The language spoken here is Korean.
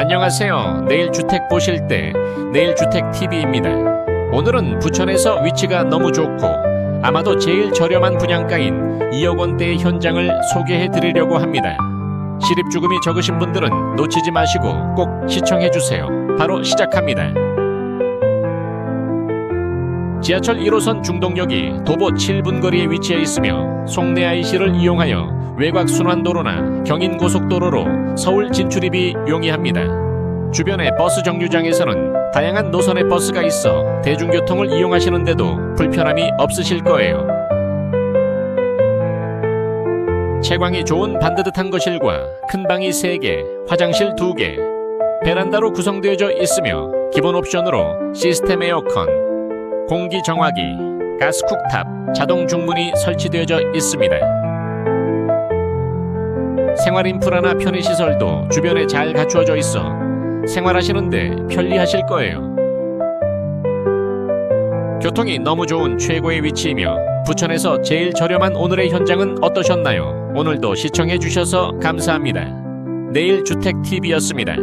안녕하세요. 내일 주택 보실 때 내일 주택 TV입니다. 오늘은 부천에서 위치가 너무 좋고 아마도 제일 저렴한 분양가인 2억 원대의 현장을 소개해 드리려고 합니다. 시립 주금이 적으신 분들은 놓치지 마시고 꼭 시청해 주세요. 바로 시작합니다. 지하철 1호선 중동역이 도보 7분 거리에 위치해 있으며 송내 IC를 이용하여 외곽 순환도로나 경인 고속도로로 서울 진출입이 용이합니다. 주변의 버스 정류장에서는 다양한 노선의 버스가 있어 대중교통을 이용하시는데도 불편함이 없으실 거예요. 채광이 좋은 반듯한 거실과 큰 방이 3개, 화장실 2개, 베란다로 구성되어져 있으며 기본 옵션으로 시스템 에어컨, 공기 정화기, 가스 쿡탑, 자동 중문이 설치되어져 있습니다. 생활 인프라나 편의 시설도 주변에 잘 갖추어져 있어 생활하시는데 편리하실 거예요. 교통이 너무 좋은 최고의 위치이며 부천에서 제일 저렴한 오늘의 현장은 어떠셨나요? 오늘도 시청해 주셔서 감사합니다. 내일 주택 TV였습니다.